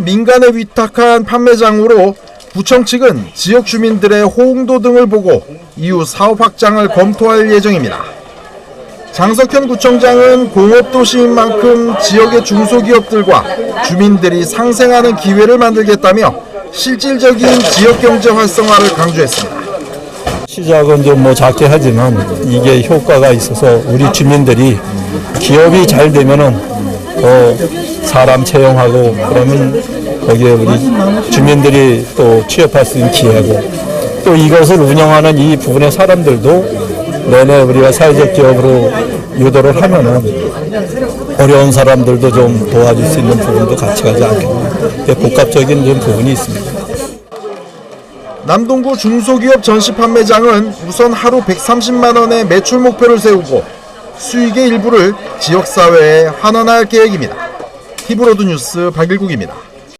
민간에 위탁한 판매장으로 구청 측은 지역 주민들의 호응도 등을 보고 이후 사업 확장을 검토할 예정입니다. 장석현 구청장은 공업도시인 만큼 지역의 중소기업들과 주민들이 상생하는 기회를 만들겠다며 실질적인 지역 경제 활성화를 강조했습니다. 시작은 좀뭐 작게 하지만 이게 효과가 있어서 우리 주민들이 기업이 잘 되면은 더 사람 채용하고 그러면 거기에 우리 주민들이 또 취업할 수 있는 기회고 또 이것을 운영하는 이 부분의 사람들도 내내 우리가 사회적 기업으로 유도를 하면은 어려운 사람들도 좀 도와줄 수 있는 부분도 같이 가지 않겠나. 복합적인 좀 부분이 있습니다. 남동구 중소기업 전시 판매장은 우선 하루 130만 원의 매출 목표를 세우고 수익의 일부를 지역사회에 환원할 계획입니다. 티브로드 뉴스 박일국입니다.